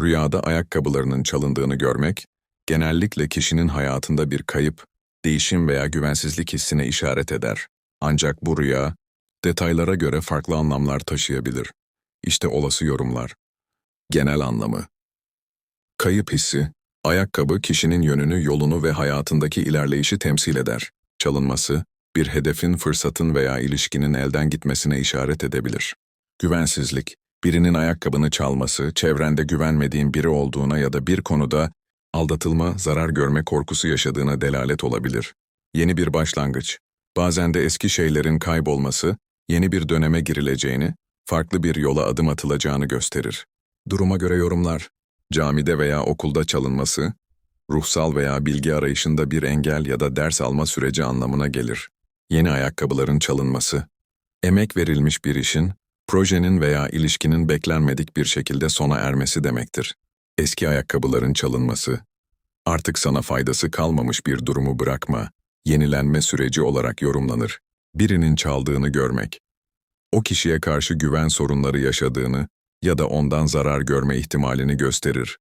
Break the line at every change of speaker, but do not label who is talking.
Rüyada ayakkabılarının çalındığını görmek, genellikle kişinin hayatında bir kayıp, değişim veya güvensizlik hissine işaret eder. Ancak bu rüya, detaylara göre farklı anlamlar taşıyabilir. İşte olası yorumlar. Genel anlamı. Kayıp hissi, ayakkabı kişinin yönünü, yolunu ve hayatındaki ilerleyişi temsil eder. Çalınması, bir hedefin, fırsatın veya ilişkinin elden gitmesine işaret edebilir. Güvensizlik, birinin ayakkabını çalması, çevrende güvenmediğin biri olduğuna ya da bir konuda aldatılma, zarar görme korkusu yaşadığına delalet olabilir. Yeni bir başlangıç, bazen de eski şeylerin kaybolması, yeni bir döneme girileceğini, farklı bir yola adım atılacağını gösterir. Duruma göre yorumlar, camide veya okulda çalınması, ruhsal veya bilgi arayışında bir engel ya da ders alma süreci anlamına gelir. Yeni ayakkabıların çalınması, emek verilmiş bir işin, projenin veya ilişkinin beklenmedik bir şekilde sona ermesi demektir. Eski ayakkabıların çalınması, artık sana faydası kalmamış bir durumu bırakma, yenilenme süreci olarak yorumlanır. Birinin çaldığını görmek, o kişiye karşı güven sorunları yaşadığını ya da ondan zarar görme ihtimalini gösterir.